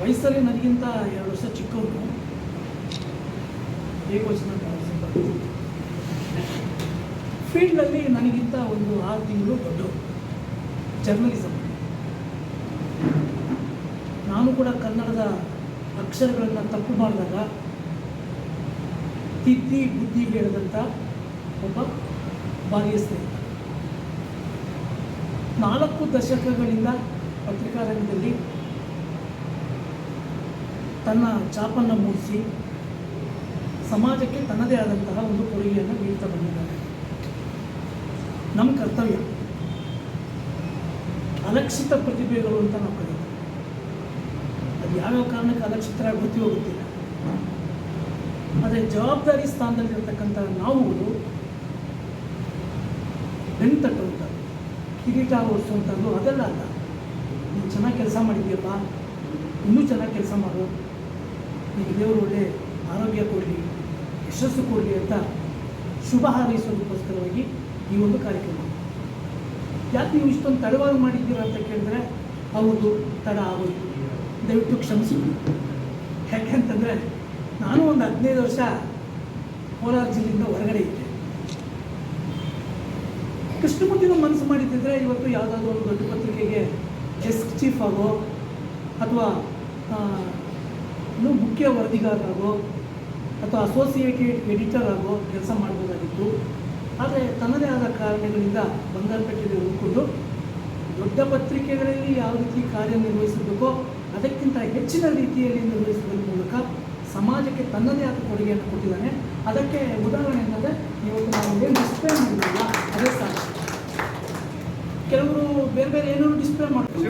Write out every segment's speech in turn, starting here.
ವಯಸ್ಸಲ್ಲಿ ನನಗಿಂತ ಎರಡು ವರ್ಷ ಚಿಕ್ಕವನು. ಏಕವಚನ ಫೀಲ್ಡಲ್ಲಿ ನನಗಿಂತ ಒಂದು ಆರು ತಿಂಗಳು ದೊಡ್ಡ ಜರ್ನಲಿಸಮ್ ನಾನು ಕೂಡ ಕನ್ನಡದ ಅಕ್ಷರಗಳನ್ನು ತಪ್ಪು ಮಾಡಿದಾಗ ತಿದ್ದಿ ಬುದ್ಧಿ ಹೇಳಿದಂಥ ಒಬ್ಬ ಬಾಲ್ಯ ನಾಲ್ಕು ದಶಕಗಳಿಂದ ಪತ್ರಿಕಾ ರಂಗದಲ್ಲಿ ತನ್ನ ಚಾಪನ್ನು ಮೂಡಿಸಿ ಸಮಾಜಕ್ಕೆ ತನ್ನದೇ ಆದಂತಹ ಒಂದು ಕೊಡುಗೆಯನ್ನು ನೀಡ್ತಾ ಬಂದಿದ್ದಾರೆ. ನಮ್ಮ ಕರ್ತವ್ಯ ಅಲಕ್ಷಿತ ಪ್ರತಿಭೆಗಳು ಅಂತ ನಾವು ಕರೀತೀವಿ. ಅದು ಯಾವ್ಯಾವ ಕಾರಣಕ್ಕೆ ಅಲಕ್ಷಿತರಾಗಿ ಗೊತ್ತಿ ಹೋಗುತ್ತಿಲ್ಲ ಆದರೆ ಜವಾಬ್ದಾರಿ ಸ್ಥಾನದಲ್ಲಿರ್ತಕ್ಕಂಥ ನಾವುಗಳು ಬೆನ್ನು ತಟ್ಟುವಂಥ ಕಿರೀಟ ಓಡಿಸುವಂಥದ್ದು ಅದೆಲ್ಲ ಅಲ್ಲ. ನೀವು ಚೆನ್ನಾಗಿ ಕೆಲಸ ಮಾಡಿದ್ಯಪ್ಪ, ಇನ್ನೂ ಚೆನ್ನಾಗಿ ಕೆಲಸ ಮಾಡು. ನಿಮಗೆ ದೇವರು ಒಳ್ಳೆ ಆರೋಗ್ಯ ಕೊಡಲಿ, ಯಶಸ್ಸು ಕೊಡಲಿ ಅಂತ ಶುಭ ಹಾರೈಸೋದಕ್ಕೋಸ್ಕರವಾಗಿ ಈ ಒಂದು ಕಾರ್ಯಕ್ರಮ. ಯಾಕೆ ನೀವು ಇಷ್ಟೊಂದು ತಡವಾಗಿ ಮಾಡಿದ್ದೀರಾ ಅಂತ ಕೇಳಿದ್ರೆ, ಹೌದು, ತಡ ಆಗೋದು ದಯವಿಟ್ಟು ಕ್ಷಮಿಸಿ ಯಾಕೆಂತಂದರೆ ನಾನು ಒಂದು ಹದಿನೈದು ವರ್ಷ ಕೋಲಾರ ಜಿಲ್ಲೆಯಿಂದ ಹೊರಗಡೆ ಇದ್ದೆ. ಕೃಷ್ಣಮೂರ್ತಿನ ಮನಸ್ಸು ಮಾಡಿದ್ದಿದ್ರೆ ಇವತ್ತು ಯಾವುದಾದ್ರು ಒಂದು ದೊಡ್ಡ ಪತ್ರಿಕೆಗೆ ಡೆಸ್ಕ್ ಚೀಫ್ ಆಗೋ ಅಥವಾ ಇನ್ನು ಮುಖ್ಯ ವರದಿಗಾರರಾಗೋ ಅಥವಾ ಅಸೋಸಿಯೇಟೆಡ್ ಎಡಿಟರ್ ಆಗೋ ಕೆಲಸ ಮಾಡ್ಬೋದಾಗಿತ್ತು. ಆದರೆ ತನ್ನದೇ ಆದ ಕಾರಣಗಳಿಂದ ಬಂಗಾರಪೇಟೆಗೆ ಉಳ್ಕೊಂಡು ದೊಡ್ಡ ಪತ್ರಿಕೆಗಳಲ್ಲಿ ಯಾವ ರೀತಿ ಕಾರ್ಯನಿರ್ವಹಿಸಬೇಕೋ ಅದಕ್ಕಿಂತ ಹೆಚ್ಚಿನ ರೀತಿಯಲ್ಲಿ ನಿರ್ವಹಿಸುವುದರ ಮೂಲಕ ಸಮಾಜಕ್ಕೆ ತನ್ನದೇ ಆದ ಕೊಡುಗೆಯನ್ನು ಕೊಟ್ಟಿದ್ದಾನೆ. ಅದಕ್ಕೆ ಉದಾಹರಣೆ ಅಂದರೆ ಇವತ್ತು ನಾವು ಏನು ಡಿಸ್ಪ್ಲೇ ಮಾಡಿದ್ರಲ್ಲ ಅದೇ ಸಾಕ್ಷಿ. ಕೆಲವರು ಬೇರೆ ಬೇರೆ ಏನೋ ಡಿಸ್ಪ್ಲೇ ಮಾಡ್ತಾರೆ.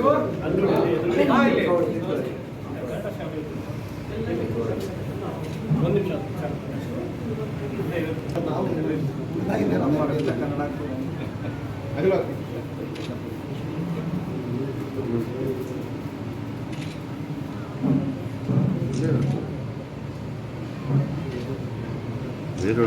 Zero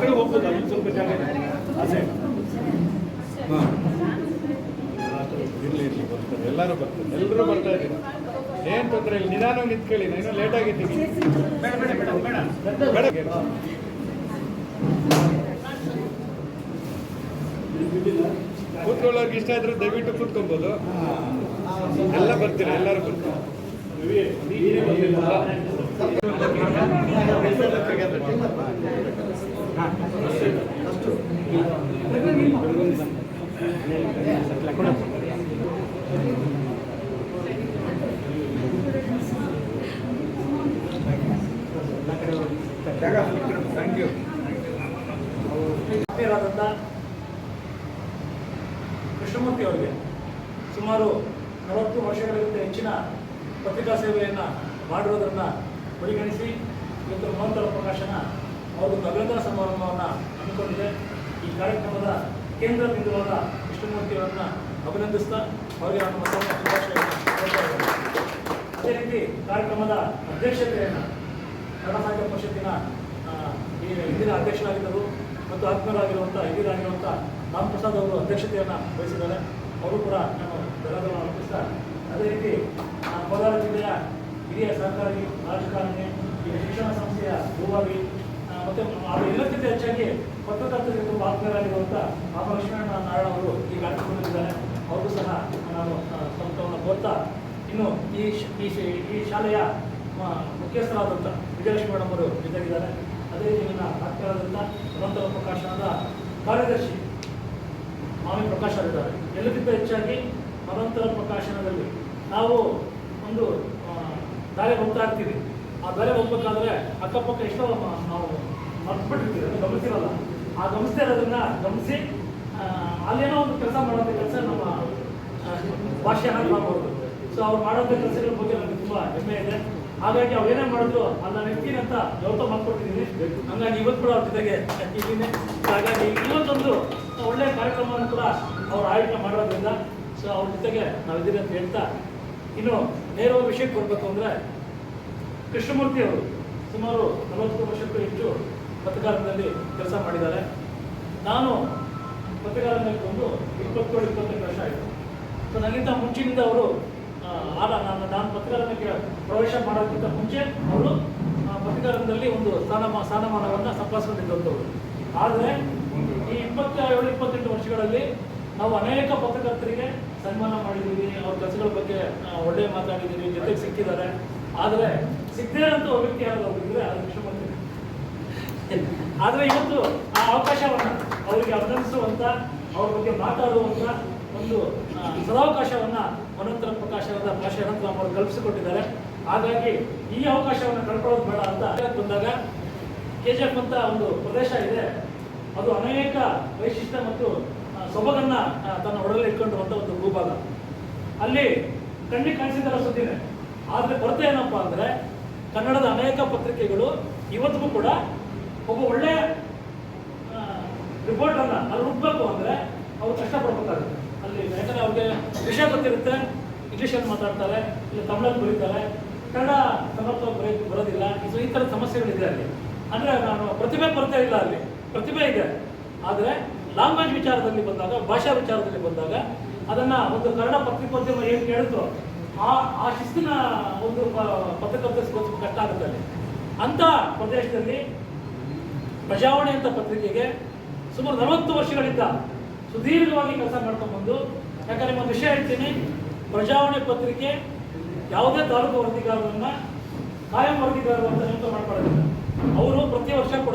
ಕಡೆ ಹೋಗ್ಬೋದು ಸ್ವಲ್ಪ ಜಾಗ ಆಸೆ. ಹಾ. ಇರ್ಲಿ ಎಲ್ಲರೂ ಬರ್ತಾರೆ. ಎಲ್ಲರೂ ಬರ್ತಾ ಇದ್ದೀವಿ ಏನ್ ತೊಂದರೆ ಇಲ್ಲ. ನಿಧಾನವಾಗಿ ನಿಂತ್ಕೊಳ್ಳಿ. ನಾನು ಲೇಟ್ ಆಗಿದ್ದೀನಿ ಬೇಡ ಬೇಡ ಬೇಡ ಕೂತ್ಕೊಳ್ಳೋರ್ಗೆ ಇಷ್ಟ ಆದ್ರೆ ದಯವಿಟ್ಟು ಕೂತ್ಕೊಬೋದು. ಎಲ್ಲ ಬರ್ತೀರಾ? ಎಲ್ಲರೂ ಬರ್ತೀರಾ ಯು ಆತ್ಮೀಯರಾದಂಥ ಕೃಷ್ಣಮೂರ್ತಿ ಅವರಿಗೆ ಸುಮಾರು ನಲವತ್ತು ವರ್ಷಗಳಿಗಿಂತ ಹೆಚ್ಚಿನ ಪತ್ರಿಕಾ ಸೇವೆಯನ್ನು ಮಾಡಿರೋದನ್ನು ಪರಿಗಣಿಸಿ ಇವತ್ತು ಮಹತ್ತರ ಪ್ರಕಾಶನ ಅವರು ಅಭಿನಂದನಾ ಸಮಾರಂಭವನ್ನು ಹಮ್ಮಿಕೊಂಡಿದೆ. ಈ ಕಾರ್ಯಕ್ರಮದ ಕೇಂದ್ರ ಬಿಂದುವಾದ ಕೃಷ್ಣಮೂರ್ತಿಯವರನ್ನು ಅಭಿನಂದಿಸ್ತಾ ಅವರಿಗೆ ಮತ್ತೊಮ್ಮೆ ಶುಭಾಶಯವನ್ನು ಅದೇ ರೀತಿ ಕಾರ್ಯಕ್ರಮದ ಅಧ್ಯಕ್ಷತೆಯನ್ನು ಕನ್ನಡ ಸಾಹಿತ್ಯ ಪರಿಷತ್ತಿನ ಈ ಹಿಂದಿನ ಅಧ್ಯಕ್ಷರಾಗಿದ್ದರು ಮತ್ತು ಆತ್ಮೀಯರಾಗಿರುವಂಥ ಹಿರಿಯರಾಗಿರುವಂಥ ರಾಮ್ ಪ್ರಸಾದ್ ಅವರು ಅಧ್ಯಕ್ಷತೆಯನ್ನು ವಹಿಸಿದ್ದಾರೆ. ಅವರು ಕೂಡ ನಾನು ಧನ್ಯವಾದಗಳನ್ನು ಅರ್ಪಿಸ್ತಾ ಅದೇ ರೀತಿ ಕೋಲಾರ ಜಿಲ್ಲೆಯ ಹಿರಿಯ ಸರ್ಕಾರಿ ರಾಜಕಾರಣಿ ಶಿಕ್ಷಣ ಸಂಸ್ಥೆಯ ಭೂಭಾವಿ ಮತ್ತು ಎಲ್ಲಕ್ಕಿಂತ ಹೆಚ್ಚಾಗಿ ಪತ್ರಕರ್ತರಿಗೆ ತುಂಬ ಆತ್ಮೀಯರಾಗಿರುವಂಥ ರಾಮ ಲಕ್ಷ್ಮಣ ನಾರಾಯಣ ಅವರು ಈ ಕಾರ್ಯಕ್ರಮದಲ್ಲಿದ್ದಾರೆ. ಅವರು ಸಹ ನಾನು ಸ್ವಂತವನ್ನು ಕೋರ್ತಾ, ಇನ್ನು ಈ ಈ ಶಾಲೆಯ ಮುಖ್ಯಸ್ಥರಾದಂಥ ವಿಜಯಲಕ್ಷ್ಮಿ ಮೇಡಮ್ ಅವರು ಜೊತೆಗಿದ್ದಾರೆ. ಅದೇ ರೀತಿ ನನ್ನ ಆತ್ಮೀಯರಾದಂಥ ಅನಂತರ ಪ್ರಕಾಶನದ ಕಾರ್ಯದರ್ಶಿ ಮಾವಿ ಪ್ರಕಾಶ್ ಅವರಿದ್ದಾರೆ. ಎಲ್ಲಕ್ಕಿಂತ ಹೆಚ್ಚಾಗಿ ಮನಂತರ ಪ್ರಕಾಶನದಲ್ಲಿ ನಾವು ಒಂದು ದಾರಿ ಹೋಗ್ತಾ ಇರ್ತೀವಿ ಆ ದಾರಿ ಹೋಗ್ಬೇಕಾದ್ರೆ ಅಕ್ಕಪಕ್ಕ ಎಷ್ಟೋ ನಾವು ಮರ್ತ್ಬಿಟ್ಟಿರ್ತೀವಿ ಅದು ಗಮನಿಸಿರಲ್ಲ. ಆ ಗಮನಿಸ್ತಾ ಇರೋದನ್ನ ಗಮನಿಸಿ ಅಲ್ಲೇನೋ ಒಂದು ಕೆಲಸ ಮಾಡೋಂಥ ಕೆಲಸ ನಮ್ಮ ಭಾಷೆ ಮಾಡ್ಬೋದು. ಸೊ ಅವ್ರು ಮಾಡೋಂಥ ಕೆಲಸಗಳ ಬಗ್ಗೆ ನನಗೆ ತುಂಬ ಹೆಮ್ಮೆ ಇದೆ. ಹಾಗಾಗಿ ಅವ್ರು ಏನೇ ಮಾಡಿದ್ರು, ಅಲ್ಲ ಇರ್ತೀನಿ ಅಂತ ಯಾವತ್ತೋ ಮಾಡ್ಕೊಟ್ಟಿದ್ದೀನಿ ಹಂಗಾಗಿ ಇವತ್ತು ಕೂಡ ಅವ್ರ ಜೊತೆಗೆ ಇದ್ದೀನಿ. ಹಾಗಾಗಿ ಇವತ್ತೊಂದು ಒಳ್ಳೆಯ ಕಾರ್ಯಕ್ರಮವನ್ನು ಕೂಡ ಅವ್ರು ಆಯೋಜನೆ ಮಾಡೋದ್ರಿಂದ ಸೊ ಅವ್ರ ಜೊತೆಗೆ ನಾವಿದ್ದೀರಿ ಅಂತ ಹೇಳ್ತಾ ಇನ್ನು ನೇರವಾಗಿ ವಿಷಯಕ್ಕೆ ಬರಬೇಕು ಅಂದರೆ ಕೃಷ್ಣಮೂರ್ತಿ ಅವರು ಸುಮಾರು ನಲವತ್ತು ವರ್ಷಕ್ಕೂ ಹೆಚ್ಚು ಪತ್ರಕಾರದಲ್ಲಿ ಕೆಲಸ ಮಾಡಿದ್ದಾರೆ. ನಾನು ಪತ್ರಕಾರದಲ್ಲಿ ಬಂದು ಇಪ್ಪತ್ತೇಳು ಇಪ್ಪತ್ತೆಂಟು ವರ್ಷ ಆಯಿತು. ಸೊ ನನಗಿಂತ ಮುಂಚಿನಿಂದ ಅವರು ಆಗ ನಾನು ನಾನು ಪತ್ರಕಾರನಿಗೆ ಪ್ರವೇಶ ಮಾಡೋದಕ್ಕಿಂತ ಮುಂಚೆ ಅವರು ಪತ್ರಕಾರದಲ್ಲಿ ಒಂದು ಸ್ಥಾನಮಾ, ಸ್ಥಾನಮಾನವನ್ನು ಸಂಪಾದಿಸಿಕೊಂಡಿದ್ದಂಥವ್ರು ಆದರೆ ಈ ಇಪ್ಪತ್ತೇಳು, ಇಪ್ಪತ್ತೆಂಟು ವರ್ಷಗಳಲ್ಲಿ ನಾವು ಅನೇಕ ಪತ್ರಕರ್ತರಿಗೆ ಸನ್ಮಾನ ಮಾಡಿದ್ದೀವಿ, ಅವ್ರ ಕೆಲಸಗಳ ಬಗ್ಗೆ ಒಳ್ಳೆಯ ಒಳ್ಳೆ ಮಾತಾಡಿದ್ದೀವಿ ಜೊತೆಗೆ ಸಿಕ್ಕಿದ್ದಾರೆ. ಆದರೆ ಸಿಗ್ತೇನೆ ಅಂತ ವ್ಯಕ್ತಿ ಯಾರು? ಹೋಗಿದ್ರೆ ಅದು ಮುಖ್ಯಮಂತ್ರಿ ಆದರೆ ಇವತ್ತು ಆ ಅವಕಾಶವನ್ನು ಅವರಿಗೆ ಅಭಿನಂದಿಸುವಂತ ಅವ್ರ ಬಗ್ಗೆ ಮಾತಾಡುವಂತ ಒಂದು ಸದಾವಕಾಶವನ್ನು ಮನೋತ್ತರ ಅನಂತರ ಅವರ ಭಾಷೆ ಅಂತ ಅವರು ಕಲ್ಪಿಸಿಕೊಟ್ಟಿದ್ದಾರೆ. ಹಾಗಾಗಿ ಈ ಅವಕಾಶವನ್ನು ಕಳ್ಕೊಳ್ಳೋದು ಬೇಡ ಅಂತ ಬಂದಾಗ ಕೆ ಜಿ ಎಫ್ ಅಂತ ಒಂದು ಪ್ರದೇಶ ಇದೆ. ಅದು ಅನೇಕ ವೈಶಿಷ್ಟ್ಯ ಮತ್ತು ಸೊಬಗನ್ನ ತನ್ನ ಒಡಲಲ್ಲಿ ಇಟ್ಕೊಂಡಿರುವಂಥ ಒಂದು ಭೂಭಾಗ. ಅಲ್ಲಿ ಕಣ್ಣಿಗೆ ಕಾಣಿಸಿದ್ದಲ್ಲ ಸುದ್ದಿನೇ. ಆದ್ರೆ ಕೊರತೆ ಏನಪ್ಪಾ ಅಂದ್ರೆ, ಕನ್ನಡದ ಅನೇಕ ಪತ್ರಿಕೆಗಳು ಇವತ್ತಿಗೂ ಕೂಡ ಒಬ್ಬ ಒಳ್ಳೆ ರಿಪೋರ್ಟ್ ಅನ್ನ ಅಲ್ಲಿ ಹುಡ್ಬೇಕು ಅಂದ್ರೆ ಅವ್ರು ಕಷ್ಟಪಡ್ಬೇಕಾಗುತ್ತೆ ಅಲ್ಲಿ ಯಾಕಂದ್ರೆ ಅವ್ರಿಗೆ ವಿಷಯ ಗೊತ್ತಿರುತ್ತೆ ಇಂಗ್ಲೀಷಲ್ಲಿ ಮಾತಾಡ್ತಾರೆ, ಇಲ್ಲ ತಮಿಳಲ್ಲಿ ಬರೀತಾರೆ. ಕನ್ನಡ ಸಮರ್ಥವಾಗಿ ಬರೀ, ಬರೋದಿಲ್ಲ. ಸೊ ಈ ಥರದ ಸಮಸ್ಯೆಗಳಿದೆ ಅಲ್ಲಿ. ಅಂದ್ರೆ ನಾನು ಪ್ರತಿಭೆ ಕೊರತೆ ಇಲ್ಲ ಅಲ್ಲಿ. ಪ್ರತಿಭೆ ಇದೆ. ಆದರೆ ಲ್ಯಾಂಗ್ವೇಜ್ ವಿಚಾರದಲ್ಲಿ ಬಂದಾಗ, ಭಾಷಾ ವಿಚಾರದಲ್ಲಿ ಬಂದಾಗ ಅದನ್ನ ಒಂದು ಕನ್ನಡ ಪತ್ರಿಕೋದ್ಯಮ ಏನು ಕೇಳಿದ್ರು ಆ ಆ ಶಿಸ್ತಿನ ಒಂದು ಪ- ಪತ್ರಕರ್ತ ಸಿಗೋದು ಕಷ್ಟ ಆಗುತ್ತೆ ಅಲ್ಲಿ. ಪ್ರದೇಶದಲ್ಲಿ ಪ್ರಜಾವಾಣಿ ಅಂತ ಪತ್ರಿಕೆಗೆ ಸುಮಾರು ನಲವತ್ತು ವರ್ಷಗಳಿಂದ ಸುದೀರ್ಘವಾಗಿ ಕೆಲಸ ಮಾಡ್ಕೊಂಡು ಬಂದು, ಯಾಕಂದ್ರೆ ಒಂದು ವಿಷಯ ಹೇಳ್ತೀನಿ, ಪ್ರಜಾವಾಣಿ ಪತ್ರಿಕೆ ಯಾವುದೇ ತಾಲೂಕು ವರದಿಗಾರರನ್ನ ಕಾಯಂ ವರದಿಗಾರರು ಅಂತ ನೇಮಕ ಮಾಡ್ಕೊಳ್ಳೋದಿಲ್ಲ. ಅವರು ಪ್ರತಿ ವರ್ಷ ಕೂಡ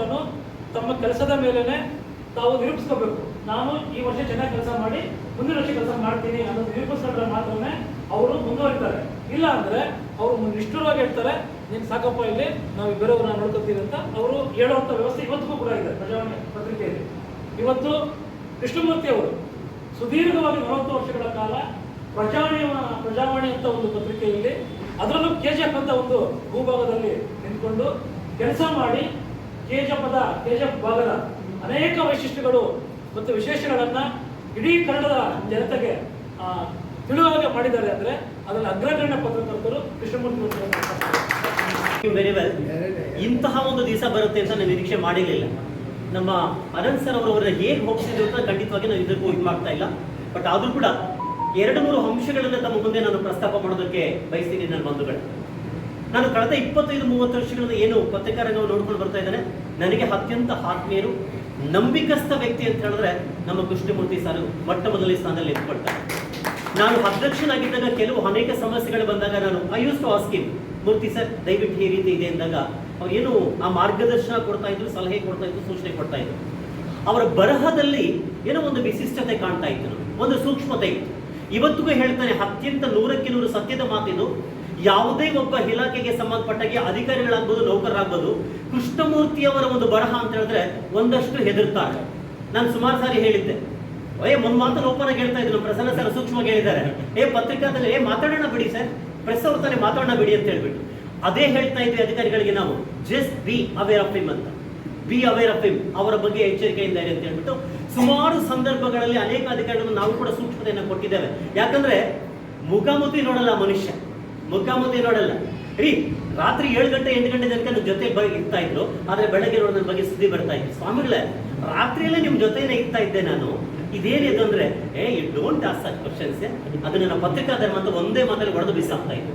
ತಮ್ಮ ಕೆಲಸದ ಮೇಲೇನೆ ತಾವು ನಿರೂಪಿಸ್ಕೋಬೇಕು. ನಾನು ಈ ವರ್ಷ ಚೆನ್ನಾಗಿ ಕೆಲಸ ಮಾಡಿ, ಮುಂದಿನ ವರ್ಷ ಕೆಲಸ ಮಾಡ್ತೀನಿ ಅನ್ನೋದು ನಿರೂಪಿಸ್ಕೊಂಡ್ರೆ ಮಾತ್ರನೇ ಅವರು ಮುಂದುವರಿತಾರೆ. ಇಲ್ಲ ಅಂದ್ರೆ ಅವರು ನಿಷ್ಠುರವಾಗಿ ಹೇಳ್ತಾರೆ, ನೀನು ಸಾಕಪ್ಪ ಇಲ್ಲಿ, ನಾವು ಬೇರೆಯವ್ರನ್ನ ನೋಡ್ಕೊತೀವಿ ಅಂತ ಅವರು ಹೇಳುವಂಥ ವ್ಯವಸ್ಥೆ ಇವತ್ತಿಗೂ ಕೂಡ ಇದೆ ಪ್ರಜಾವಾಣಿ ಪತ್ರಿಕೆಯಲ್ಲಿ. ಇವತ್ತು ಕೃಷ್ಣಮೂರ್ತಿ ಅವರು ಸುದೀರ್ಘವಾಗಿ ನಲವತ್ತು ವರ್ಷಗಳ ಕಾಲ ಪ್ರಜಾವಾಣಿ ಪ್ರಜಾವಾಣಿ ಅಂತ ಒಂದು ಪತ್ರಿಕೆಯಲ್ಲಿ ಅದರಲ್ಲೂ ಕೆ ಅಂತ ಒಂದು ಭೂಭಾಗದಲ್ಲಿ ನಿಂತ್ಕೊಂಡು ಕೆಲಸ ಮಾಡಿ ಕೆ ಜಿ ಎಫ್ ಭಾಗದ ಅನೇಕ ವೈಶಿಷ್ಟ್ಯಗಳು ಮತ್ತು ವಿಶೇಷಗಳನ್ನು ಇಡೀ ಕನ್ನಡದ ಜನತೆಗೆ ಆ, ತಿಳುವಳಿಕೆ ಮಾಡಿದ್ದಾರೆ ಅಂದ್ರೆ ಅದರಲ್ಲಿ ಅಗ್ರಗಣ್ಯ ಪತ್ರಕರ್ತರು ಕೃಷ್ಣಮೂರ್ತಿ ವೆರಿ ವೆಲ್ ಇಂತಹ ಒಂದು ದಿವಸ ಬರುತ್ತೆ ಅಂತ ನಾನು ನಿರೀಕ್ಷೆ ಮಾಡಿರಲಿಲ್ಲ. ನಮ್ಮ ಅನಂತ್ ಸರ್ ಅವರು ಅವರನ್ನ ಹೇಗೆ ಹೋಗ್ತಿದ್ರು ಅಂತ ಖಂಡಿತವಾಗಿ ನಾನು ಇದಕ್ಕೂ ಇದು ಮಾಡ್ತಾ ಇಲ್ಲ. ಬಟ್ ಆದರೂ ಕೂಡ ಎರಡು ಮೂರು ಅಂಶಗಳನ್ನು ತಮ್ಮ ಮುಂದೆ ನಾನು ಪ್ರಸ್ತಾಪ ಮಾಡೋದಕ್ಕೆ ಬಯಸ್ತೀನಿ ನನ್ನ ಬಂಧುಗಳು. ನಾನು ಕಳೆದ ಇಪ್ಪತ್ತೈದು ಮೂವತ್ತು ವರ್ಷಗಳಿಂದ ಏನು ಪತ್ರಿಕಾ ರಂಗವನ್ನು ನೋಡ್ಕೊಂಡು ಬರ್ತಾ ಇದ್ದೇನೆ. ನನಗೆ ಅತ್ಯಂತ ಆತ್ಮೀಯರು. ನಂಬಿಕಸ್ಥ ವ್ಯಕ್ತಿ ಅಂತ ಹೇಳಿದ್ರೆ ನಮ್ಮ ಕೃಷ್ಣಮೂರ್ತಿ ಸರ್ ಮೊಟ್ಟ ಮೊದಲನೇ ಸ್ಥಾನದಲ್ಲಿ ಎತ್ಕೊಳ್ತಾರೆ ನಾನು ಅಧ್ಯಕ್ಷನಾಗಿದ್ದಾಗ ಕೆಲವು ಅನೇಕ ಸಮಸ್ಯೆಗಳು ಬಂದಾಗ ನಾನು ಐ ಟು ಮೂರ್ತಿ ಸರ್, ದಯವಿಟ್ಟು ಈ ರೀತಿ ಇದೆ ಅಂದಾಗ ಅವ್ರು ಏನು ಆ ಮಾರ್ಗದರ್ಶನ ಕೊಡ್ತಾ ಇದ್ರು, ಸಲಹೆ ಕೊಡ್ತಾ ಇದ್ರು, ಸೂಚನೆ ಕೊಡ್ತಾ ಇದ್ರು. ಅವರ ಬರಹದಲ್ಲಿ ಏನೋ ಒಂದು ವಿಶಿಷ್ಟತೆ ಕಾಣ್ತಾ ಇತ್ತು. ಒಂದು ಸೂಕ್ಷ್ಮತೆ ಇತ್ತು. ಇವತ್ತಿಗೂ ಹೇಳ್ತಾನೆ, ಅತ್ಯಂತ ನೂರಕ್ಕೆ ನೂರು ಸತ್ಯದ ಮಾತಿದು ಯಾವುದೇ ಒಬ್ಬ ಇಲಾಖೆಗೆ ಸಂಬಂಧಪಟ್ಟಾಗೆ ಅಧಿಕಾರಿಗಳಾಗ್ಬೋದು, ನೌಕರರಾಗ್ಬೋದು, ಕೃಷ್ಣಮೂರ್ತಿಯವರ ಒಂದು ಬರಹ ಅಂತ ಹೇಳಿದ್ರೆ ಒಂದಷ್ಟು ಹೆದರ್ತಾರೆ. ನಾನು ಸುಮಾರು ಸಾರಿ ಹೇಳಿದ್ದೆ. ಏ, ಒಂದು ಮಾತನ್ನು ಓಪನ್ ಆಗಿ ಹೇಳ್ತಾ ಇದ್ರು ಪ್ರಸನ್ನ ಸರ್ ಸೂಕ್ಷ್ಮವಾಗಿ ಹೇಳಿದ್ದಾರೆ. ಏ, ಪತ್ರಿಕಾದಲ್ಲಿ, ಏ, ಮಾತಾಡೋಣ ಬಿಡಿ ಸರ್. ಪ್ರೆಸ್ ಅವ್ರ ತಾನೇ ಮಾತಾಡೋಣ ಬಿಡಿ ಅಂತ ಹೇಳ್ಬಿಟ್ಟು. ಅದೇ ಹೇಳ್ತಾ ಇದ್ವಿ ಅಧಿಕಾರಿಗಳಿಗೆ ನಾವು. Just be aware of him ಅಂತ. ಬಿ ಅವೇರ್ ಆಫ್ ಹಿಮ್ ಅವರ ಬಗ್ಗೆ ಎಚ್ಚರಿಕೆಯಿಂದ ಇದೆ ಅಂತ ಹೇಳ್ಬಿಟ್ಟು ಸುಮಾರು ಸಂದರ್ಭಗಳಲ್ಲಿ ಅನೇಕ ಅಧಿಕಾರಿಗಳನ್ನು ನಾವು ಕೂಡ ಸೂಕ್ಷ್ಮತೆಯನ್ನು ಕೊಟ್ಟಿದ್ದೇವೆ. ಯಾಕಂದ್ರೆ ಮುಖಾಮುಖಿ ನೋಡಲ್ಲ ಮನುಷ್ಯ. ಮುಖಾಮುಖಿ ನೋಡಲ್ಲ. ರೀ, ರಾತ್ರಿ ಏಳು ಗಂಟೆ, ಎಂಟು ಗಂಟೆ ತನಕ ನಿಮ್ಮ ಜೊತೆ ಇರ್ತಾ ಇದ್ರು, ಆದ್ರೆ ಬೆಳಗ್ಗೆ ನೋಡಿ ನನ್ನ ಬಗ್ಗೆ ಸುದ್ದಿ ಬರ್ತಾ ಇತ್ತು. ಸ್ವಾಮಿಗಳೇ, ರಾತ್ರಿಯಲ್ಲೇ ನಿಮ್ ಜೊತೆನೇ ಇರ್ತಾ ಇದ್ದೆ ನಾನು. ಇದೇನಿದು ಅಂದ್ರೆ, ಏ you don't ask such questions ಅದು ನನ್ನ ಪತ್ರಿಕಾ ಧರ್ಮ ಅಂತ ಒಂದೇ ಮಾತಲ್ಲಿ ಹೊಡೆದು ಬಿಸಾಕ್ತಾ ಇತ್ತು.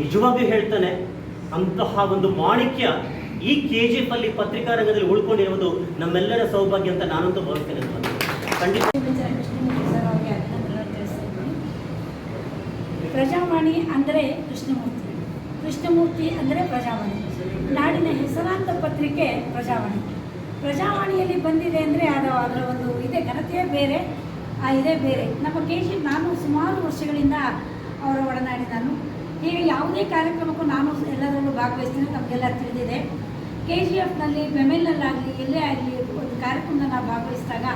ನಿಜವಾಗಿಯೂ ಹೇಳ್ತಾನೆ, ಅಂತಹ ಒಂದು ಮಾಣಿಕ್ಯ ಈ ಕೆ ಜಿ ಎಫ್ ಅಲ್ಲಿ ಪತ್ರಿಕಾ ರಂಗದಲ್ಲಿ ಉಳ್ಕೊಂಡಿರುವುದು ನಮ್ಮೆಲ್ಲರ ಸೌಭಾಗ್ಯ ಅಂತ ನಾನಂತೂ ಭಾವಿಸ್ತೇನೆ. ಖಂಡಿತ ಕೃಷ್ಣಮೂರ್ತಿ ಸರ್ ಅವರಿಗೆ ಅಭಿನಂದನೆ ತಿಳಿಸ್ತೀನಿ ಪ್ರಜಾವಾಣಿ ಅಂದರೆ ಕೃಷ್ಣಮೂರ್ತಿ. ಕೃಷ್ಣಮೂರ್ತಿ ಅಂದರೆ ಪ್ರಜಾವಾಣಿ. ನಾಡಿನ ಹೆಸರಾಂತ ಪತ್ರಿಕೆ ಪ್ರಜಾವಾಣಿ. ಪ್ರಜಾವಾಣಿಯಲ್ಲಿ ಬಂದಿದೆ ಅಂದರೆ ಅದು ಅದರ ಒಂದು ಇದೆ, ಘನತೆಯೇ ಬೇರೆ, ಆ ಇದೇ ಬೇರೆ. ನಮ್ಮ ಕೆ ಜಿ ನಾನು ಸುಮಾರು ವರ್ಷಗಳಿಂದ ಅವರ ಒಡನಾಡಿ ನಾನು. ಈಗ ಯಾವುದೇ ಕಾರ್ಯಕ್ರಮಕ್ಕೂ ನಾನು ಎಲ್ಲರಲ್ಲೂ ಭಾಗವಹಿಸ್ತೀನಿ, ನಮಗೆಲ್ಲ ತಿಳಿದಿದೆ. ಕೆ ಜಿ ಎಫ್ನಲ್ಲಿ ಬೆಮೆಲ್ನಲ್ಲಾಗಲಿ ಎಲ್ಲೇ ಆಗಲಿ ಒಂದು ಕಾರ್ಯಕ್ರಮದಲ್ಲಿ ನಾವು ಭಾಗವಹಿಸಿದಾಗ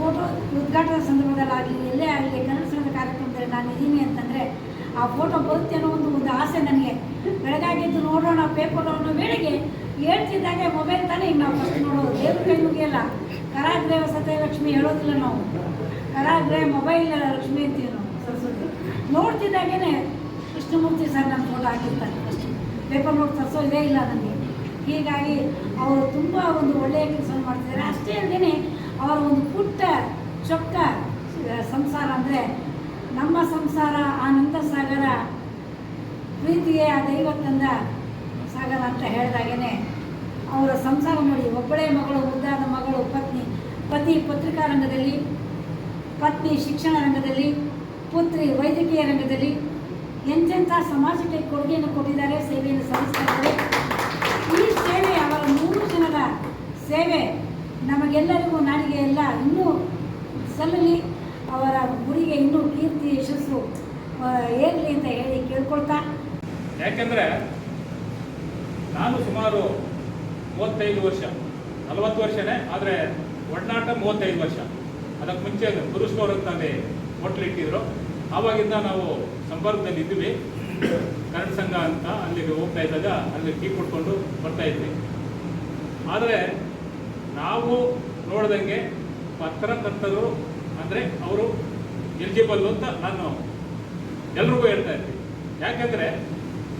ಫೋಟೋ ಉದ್ಘಾಟನಾ ಸಂದರ್ಭದಲ್ಲಾಗಲಿ ಎಲ್ಲೇ ಆಗಲಿ, ಕನ್ನಡ ಕಾರ್ಯಕ್ರಮದಲ್ಲಿ ನಾನು ಇದ್ದೀನಿ ಅಂತಂದರೆ, ಆ ಫೋಟೋ ಬರುತ್ತೆ ಅನ್ನೋ ಒಂದು ಒಂದು ಆಸೆ ನನಗೆ. ಬೆಳಗಾಗಿದ್ದು ನೋಡೋಣ ಪೇಪರ್ ಅನ್ನೋ ವೇಳೆಗೆ ಹೇಳ್ತಿದ್ದಾಗೆ ಮೊಬೈಲ್ ತಾನೇ ಈಗ ನಾವು ಫಸ್ಟ್ ನೋಡೋದು. ದೇವ್ರ ಕೈ ಮುಗಿಯಲ್ಲ ಕರಾಗ್ರೇವ ಸತ್ಯಲಕ್ಷ್ಮಿ ಹೇಳೋದಿಲ್ಲ ನಾವು. ಕರಾಗ್ರೇ ಮೊಬೈಲ್ ಲಕ್ಷ್ಮಿ ಅಂತೀವಿ ನಾವು ಸರಸ್ವತಿ. ನೋಡ್ತಿದ್ದಾಗೇ ಕೃಷ್ಣಮೂರ್ತಿ ಸರ್ ನನ್ನ ಫೋಟೋ ಹಾಕಿರ್ತಾರೆ ಪೇಪರ್ ನೋಡಿ ತರಿಸೋ ಇದೇ ಇಲ್ಲ ನನಗೆ. ಹೀಗಾಗಿ ಅವರು ತುಂಬ ಒಂದು ಒಳ್ಳೆಯ ಕೆಲಸ ಮಾಡ್ತಿದ್ದಾರೆ. ಅಷ್ಟೇ ಅಲ್ಲದೆ ಅವರ ಒಂದು ಚೊಕ್ಕ ಸಂಸಾರ ಅಂದರೆ ನಮ್ಮ ಸಂಸಾರ ಆನಂದ ಸಾಗರ ಪ್ರೀತಿಯೇ ಆ ದೈವ ತಂದ ಸಾಗರ ಅಂತ ಹೇಳಿದಾಗೇ ಅವರ ಸಂಸಾರ ನೋಡಿ ಒಬ್ಬಳೇ ಮಗಳು ಮುದ್ದಾದ ಮಗಳು, ಪತ್ನಿ, ಪತಿ ಪತ್ರಿಕಾ ರಂಗದಲ್ಲಿ, ಪತ್ನಿ ಶಿಕ್ಷಣ ರಂಗದಲ್ಲಿ, ಪುತ್ರಿ ವೈದ್ಯಕೀಯ ರಂಗದಲ್ಲಿ ಎಂತೆಂಥ ಸಮಾಜಕ್ಕೆ ಕೊಡುಗೆಯನ್ನು ಕೊಟ್ಟಿದ್ದಾರೆ, ಸೇವೆಯನ್ನು ಸಲ್ಲಿಸ್ತಾ ಇದ್ದಾರೆ. ಈ ಸೇವೆ ಅವರ ಮೂರು ಜನರ ಸೇವೆ ನಮಗೆಲ್ಲರಿಗೂ ನಾಡಿಗೆ ಎಲ್ಲ ಇನ್ನೂ ಸಲ್ಲಲಿ ಅವರ ಗುರಿಗೆ ಇನ್ನೂ ಕೀರ್ತಿ ಯಶಸ್ಸು ಏನ್ರಿ ಅಂತ ಹೇಳಿ ಕೇಳ್ಕೊಳ್ತಾ. ಯಾಕೆಂದ್ರೆ ನಾನು ಸುಮಾರು ಮೂವತ್ತೈದು ವರ್ಷ, ನಲವತ್ತು ವರ್ಷನೇ, ಆದರೆ ಒಡನಾಟ ಮೂವತ್ತೈದು ವರ್ಷ. ಅದಕ್ಕೆ ಮುಂಚೆ ಗುರುಸ್ಟೋರ್ ಅಂತ ಅಲ್ಲಿ ಹೋಟ್ಲ್ ಇಟ್ಟಿದ್ರು. ಆವಾಗಿಂದ ನಾವು ಸಂಪರ್ಕದಲ್ಲಿ ಇದ್ವಿ ಕರಣ ಸಂಘ ಅಂತ ಅಲ್ಲಿಗೆ ಹೋಗ್ತಾ ಇದ್ದಾಗ ಅಲ್ಲಿ ಟೀ ಕುಟ್ಕೊಂಡು ಬರ್ತಾ ಇದ್ವಿ. ಆದರೆ ನಾವು ನೋಡ್ದಂಗೆ ಪತ್ರಕರ್ತರು ಅಂದರೆ ಅವರು ಎಲಿಜಿಬಲ್ ಅಂತ ನಾನು ಎಲ್ರಿಗೂ ಹೇಳ್ತಾ ಇರ್ತೀನಿ ಯಾಕಂದರೆ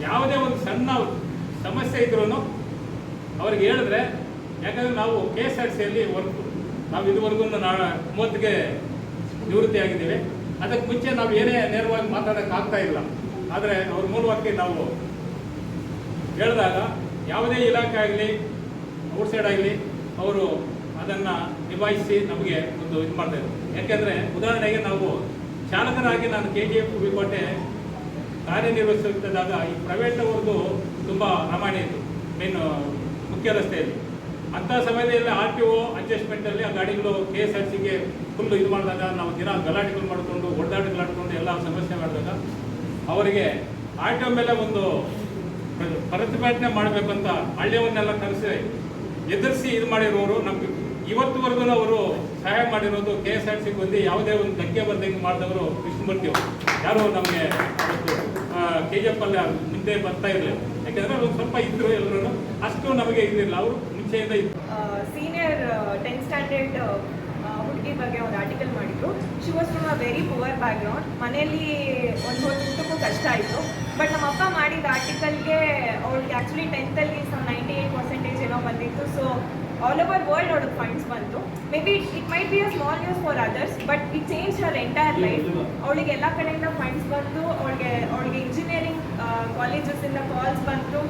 ಯಾವುದೇ ಒಂದು ಸಣ್ಣ ಸಮಸ್ಯೆ ಇದ್ರೂ ಅವ್ರಿಗೆ ಹೇಳಿದ್ರೆ, ಯಾಕಂದರೆ ನಾವು ಕೆ ಎಸ್ ಆರ್ ಸಿಯಲ್ಲಿ ವರ್ಕ್ ನಾವು ಇದುವರೆಗೂ ನಾ ಮೂವತ್ತಿಗೆ ನಿವೃತ್ತಿ ಆಗಿದ್ದೀವಿ. ಅದಕ್ಕೆ ಮುಂಚೆ ನಾವು ಏನೇ ನೇರವಾಗಿ ಮಾತಾಡೋಕ್ಕೆ ಆಗ್ತಾ ಇಲ್ಲ. ಆದರೆ ಅವ್ರ ಮೂಲವಾಗಿ ನಾವು ಹೇಳಿದಾಗ ಯಾವುದೇ ಇಲಾಖೆ ಆಗಲಿ ಔಟ್ಸೈಡ್ ಆಗಲಿ, ಅವರು ಅದನ್ನು ನಿಭಾಯಿಸಿ ನಮಗೆ ಒಂದು ಇದು ಮಾಡ್ತಾ ಇದ್ರು ಯಾಕೆಂದರೆ ಉದಾಹರಣೆಗೆ ನಾವು ಚಾಲಕರಾಗಿ ನಾನು ಕೆ ಜಿ ಎಫ್ ಕೋಟೆ ಕಾರ್ಯನಿರ್ವಹಿಸುತ್ತಿದ್ದಾಗ ಈ ಪ್ರೈವೇಟ್ ಅವ್ರದ್ದು ತುಂಬ ರಾಮಾಯಣ ಇತ್ತು ಮೇನ್ ಮುಖ್ಯ ರಸ್ತೆಯಲ್ಲಿ ಅಂಥ ಸಮಯದಲ್ಲಿ ಆರ್ ಟಿ ಒ ಅಡ್ಜಸ್ಟ್ಮೆಂಟಲ್ಲಿ ಆ ಗಾಡಿಗಳು ಕೆ ಎಸ್ ಆರ್ ಸಿಗೆ ಫುಲ್ ಇದು ಮಾಡಿದಾಗ ನಾವು ದಿನ ಗಲಾಟೆಗಳು ಮಾಡಿಕೊಂಡು ಹೊಡೆದಾಟಗಳಾಡ್ಕೊಂಡು ಎಲ್ಲ ಸಮಸ್ಯೆ ಮಾಡಿದಾಗ ಅವರಿಗೆ ಆರ್ ಟಿ ಒ ಮೇಲೆ ಒಂದು ಪ್ರತಿಭಟನೆ ಮಾಡಬೇಕು ಅಂತ ಹಳ್ಳಿಯವನ್ನೆಲ್ಲ ಕರೆಸಿ ಎದುರಿಸಿ ಇದು ಮಾಡಿರೋರು ನಮ್ಗೆ ಇವತ್ತುವರೆಗೂ ಅವರು ಸಹಾಯ ಮಾಡಿರೋದು ಕೆ ಎಸ್ ಆರ್ ಸಿ ಬಂದು ಯಾವುದೇ ಒಂದು ಧಕ್ಕೆ ಬರ್ದಂಗೆ ಮಾಡಿದವರು ಕೃಷ್ಣಮೂರ್ತಿ ಅವರು. ಯಾರು ನಮಗೆ ಕೆ ಜಿ ಎಫ್ ಅಲ್ಲಿ ಮುಂದೆ ಬರ್ತಾ ಇರಲಿಲ್ಲ. ಯಾಕೆಂದ್ರೆ ಅವ್ರು ಸ್ವಲ್ಪ ಇದ್ರು ಎಲ್ಲರೂ. ಅಷ್ಟು ನಮಗೆ ಇದಿಲ್ಲ. ಅವರು ಮುಂಚೆಯಿಂದ ಇದ್ರು. ಸೀನಿಯರ್ ಟೆಂತ್ ಸ್ಟ್ಯಾಂಡರ್ಡ್ ಹುಡುಗಿ ಬಗ್ಗೆ ಒಂದು ಆರ್ಟಿಕಲ್ ಮಾಡಿದ್ರು. She was from a very poor background ಮನೆಯಲ್ಲಿ ಒಂದು ಹೊತ್ತು ಊಟಕ್ಕೂ ಕಷ್ಟ ಆಯಿತು. ಬಟ್ ನಮ್ಮ ಅಪ್ಪ ಮಾಡಿದ ಆರ್ಟಿಕಲ್ಗೆ ಅವ್ಳಿಗೆ ಆ್ಯಕ್ಚುಲಿ ಟೆಂತಲ್ಲಿ ಸಮ್ ನೈಂಟಿ ಏಯ್ಟ್ ಪರ್ಸೆಂಟೇಜ್ ಏನೋ ಬಂದಿತ್ತು. ಸೊ ಆಲ್ ಓವರ್ ವರ್ಲ್ಡ್ ಅವಳಿಗೆ ಫಂಡ್ಸ್ ಬಂತು. Maybe it might be a small news for others but it change her entire life ಅವಳಿಗೆ ಎಲ್ಲ ಕಡೆಯಿಂದ ಫಂಡ್ಸ್ ಬಂತು ಅವಳಿಗೆ ಅವಳಿಗೆ ಇಂಜಿನಿಯರಿಂಗ್ ಕಾಲೇಜಸ್ಸಿಂದ ಕಾಲ್ಸ್ ಬಂತು.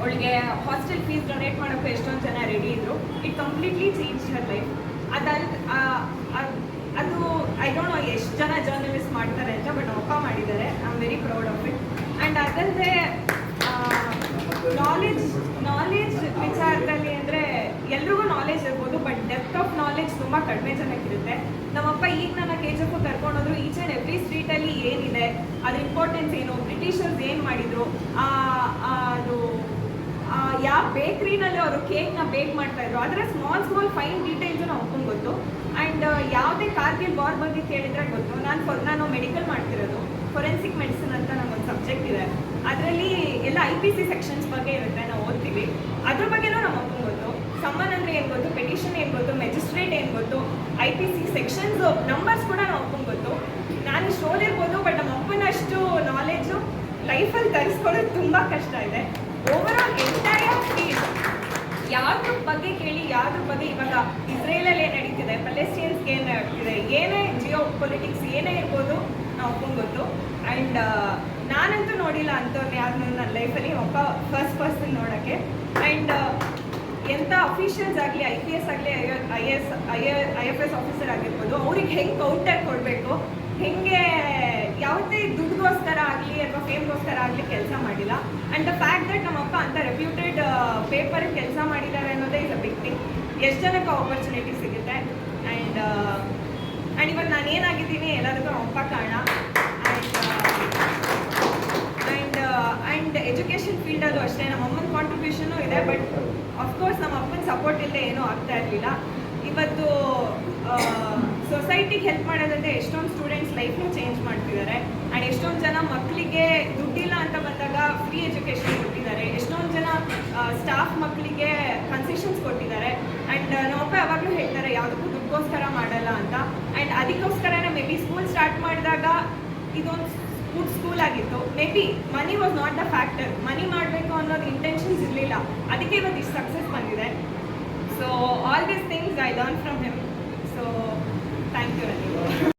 ಅವಳಿಗೆ ಹಾಸ್ಟೆಲ್ ಫೀಸ್ ಡೊನೇಟ್ ಮಾಡೋಕ್ಕೆ ಎಷ್ಟೊಂದು ಜನ ರೆಡಿ ಇದ್ರು. It completely change her life ಅದಲ್ ಅದು ಐ ಡೋಂಟ್ ನೋ ಎಷ್ಟು ಜನ ಜರ್ನಲಿಸ್ಟ್ ಮಾಡ್ತಾರೆ ಅಂತ ಬಟ್ ಅಪ್ಪ ಮಾಡಿದ್ದಾರೆ. I am very proud of it and ಅದಲ್ಲದೆ ನಾಲೆಜ್ ನಾಲೆಜ್ ವಿಚಾರದಲ್ಲಿ ಅಂದರೆ ನಾಲೆಜ್ ಇರ್ಬೋದು ಬಟ್ ಡೆಪ್ತ್ ಆಫ್ ನಾಲೆಜ್ ತುಂಬ ಕಡಿಮೆ ಜನಕ್ಕಿರುತ್ತೆ. ನಮ್ಮಪ್ಪ ಈಗ ನನ್ನ ಕೆ ಜಿ ಎಫ್ ಕರ್ಕೊಂಡೋದ್ರು ಈಚ್ ಆ್ಯಂಡ್ ಎವ್ರಿ ಸ್ಟ್ರೀಟಲ್ಲಿ ಏನಿದೆ ಅದ್ರ ಇಂಪಾರ್ಟೆನ್ಸ್ ಏನು ಬ್ರಿಟಿಷರ್ಸ್ ಏನು ಮಾಡಿದ್ರು ಅದು ಯಾವ ಬೇಕ್ರಿನಲ್ಲಿ ಅವರು ಕೇಕ್ನ ಬೇಕ್ ಮಾಡ್ತಾ ಇದ್ರು, ಅದರ ಸ್ಮಾಲ್ ಸ್ಮಾಲ್ ಫೈನ್ ಡೀಟೇಲ್ಸ್ ನಾವು ಅಪ್ಪಂಗೆ ಗೊತ್ತು. ಆ್ಯಂಡ್ ಯಾವುದೇ ಕಾರ್ಗಿಲ್ ವಾರ್ ಬಗ್ಗೆ ಕೇಳಿದ್ರೆ ಗೊತ್ತು. ನಾನು ಫೊ, ನಾನು ಮೆಡಿಕಲ್ ಮಾಡ್ತಿರೋದು ಫೊರೆನ್ಸಿಕ್ ಮೆಡಿಸಿನ್ ಅಂತ ನಮ್ಮೊಂದು ಸಬ್ಜೆಕ್ಟ್ ಇದೆ. ಅದರಲ್ಲಿ ಎಲ್ಲ ಐ ಪಿ ಸಿ ಸೆಕ್ಷನ್ಸ್ ಬಗ್ಗೆ ಇರುತ್ತೆ, ನಾವು ಓದ್ತೀವಿ. ಅದ್ರ ಬಗ್ಗೆನೂ ನಮ್ಮ ಸಮ್ಮನ್ ಅಂದರೆ ಏನು ಗೊತ್ತು? ಪೆಟಿಷನ್ ಏನು ಗೊತ್ತು? ಮೆಜಿಸ್ಟ್ರೇಟ್ ಏನು ಗೊತ್ತು? I P C sections numbers ಕೂಡ ನಮ್ಮ ಅಪ್ಪಂಗೆ ಗೊತ್ತು. ನಾನು ಇಷ್ಟು ಇರ್ಬೋದು ಬಟ್ ನಮ್ಮ ಅಪ್ಪನಷ್ಟು ನಾಲೆಜು ಲೈಫಲ್ಲಿ ತರಿಸ್ಕೊಳ್ಳೋದು ತುಂಬ ಕಷ್ಟ ಇದೆ. ಓವರ್ ಆಲ್ ಎಂಟೈರ್ ಫೀಲ್ಡ್ ಯಾವ್ದ್ರ ಬಗ್ಗೆ ಕೇಳಿ, ಯಾವ್ದ್ರ ಬಗ್ಗೆ ಇವಾಗ ಇಸ್ರೇಲಲ್ಲಿ ಏನು ನಡೀತಿದೆ ಪಲೆಸ್ಟೀನ್ಸ್ಗೆ ಏನು ನಡೀತಿದೆ, ಏನೇ ಜಿಯೋ ಪೊಲಿಟಿಕ್ಸ್ ಏನೇ ಇರ್ಬೋದು ನಾವು ಅಪ್ಪಂಗೆ ಗೊತ್ತು. ಆ್ಯಂಡ್ ನಾನಂತೂ ನೋಡಿಲ್ಲ ಅಂಥವ್ರನ್ನ ಯಾರನ್ನೂ ನನ್ನ ಲೈಫಲ್ಲಿ ಒಬ್ಬ ಫಸ್ಟ್ ಪರ್ಸನ್ ನೋಡೋಕ್ಕೆ. ಆ್ಯಂಡ್ ಎಂಥ ಅಫಿಷಿಯಲ್ಸ್ ಆಗಲಿ ಐ ಪಿ ಎಸ್ ಆಗಲಿ I S I I F S officer ಆಗಿರ್ಬೋದು, ಅವ್ರಿಗೆ ಹೆಂಗೆ ಕೌಂಟರ್ ಕೊಡಬೇಕು, ಹೆಂಗೆ ಯಾವುದೇ ದುಡ್ಡುಗೋಸ್ಕರ ಆಗಲಿ ಅಥವಾ ಫೇಮ್ಗೋಸ್ಕರ ಆಗಲಿ ಕೆಲಸ ಮಾಡಿಲ್ಲ. ಆ್ಯಂಡ್ ದ ಫ್ಯಾಕ್ಟ್ ದಟ್ ನಮ್ಮಪ್ಪ ಅಂತ ರೆಪ್ಯೂಟೆಡ್ ಪೇಪರ್ ಕೆಲಸ ಮಾಡಿದ್ದಾರೆ ಅನ್ನೋದೇ ಇಸ್ ಅ ಬಿಗ್ ಥಿಂಗ್ ಎಷ್ಟು ಜನಕ್ಕೆ ಆಪರ್ಚುನಿಟಿ ಸಿಗುತ್ತೆ? ಆ್ಯಂಡ್ ಆ್ಯಂಡ್ ಇವಾಗ ನಾನು ಏನಾಗಿದ್ದೀನಿ ಎಲ್ಲದಕ್ಕೂ ನಮ್ಮಪ್ಪ ಕಾರಣ. ಆ್ಯಂಡ್ ಆ್ಯಂಡ್ ಎಜುಕೇಷನ್ ಫೀಲ್ಡಲ್ಲೂ ಅಷ್ಟೇ, ನಮ್ಮ ಅಮ್ಮನ ಕಾಂಟ್ರಿಬ್ಯೂಷನು ಇದೆ ಬಟ್ ಅಫ್ಕೋರ್ಸ್ ನಮ್ಮ ಅಪ್ಪನ ಸಪೋರ್ಟ್ ಇಲ್ಲದೆ ಏನೂ ಆಗ್ತಾ ಇರಲಿಲ್ಲ. ಇವತ್ತು ಸೊಸೈಟಿಗೆ ಹೆಲ್ಪ್ ಮಾಡೋದಂದ್ರೆ ಎಷ್ಟೊಂದು ಸ್ಟೂಡೆಂಟ್ಸ್ ಲೈಫ್ನು ಚೇಂಜ್ ಮಾಡ್ತಿದ್ದಾರೆ. ಆ್ಯಂಡ್ ಎಷ್ಟೊಂದು ಜನ ಮಕ್ಕಳಿಗೆ ದುಡ್ಡಿಲ್ಲ ಅಂತ ಬಂದಾಗ ಫ್ರೀ ಎಜುಕೇಷನ್ ಕೊಟ್ಟಿದ್ದಾರೆ. ಎಷ್ಟೊಂದು ಜನ ಸ್ಟಾಫ್ ಮಕ್ಕಳಿಗೆ ಕನ್ಸೆಷನ್ಸ್ ಕೊಟ್ಟಿದ್ದಾರೆ. ಆ್ಯಂಡ್ ನಮ್ಮಪ್ಪ ಯಾವಾಗಲೂ ಹೇಳ್ತಾರೆ, ಯಾವುದಕ್ಕೂ ದುಡ್ಡುಗೋಸ್ಕರ ಮಾಡಲ್ಲ ಅಂತ. ಆ್ಯಂಡ್ ಅದಕ್ಕೋಸ್ಕರನೇ ಮೇ ಬಿ ಸ್ಕೂಲ್ ಸ್ಟಾರ್ಟ್ ಮಾಡಿದಾಗ, ಇದೊಂದು ಗುಡ್ ಸ್ಕೂಲ್ ಆಗಿತ್ತು. Maybe money was not the factor money ಮಾಡಬೇಕು ಅನ್ನೋದು ಇಂಟೆನ್ಷನ್ಸ್ ಇರಲಿಲ್ಲ. ಅದಕ್ಕೆ ಇವತ್ತು ಇಷ್ಟು ಸಕ್ಸಸ್ ಬಂದಿದೆ. So all these things I learn from him so thank you ನನಗೆ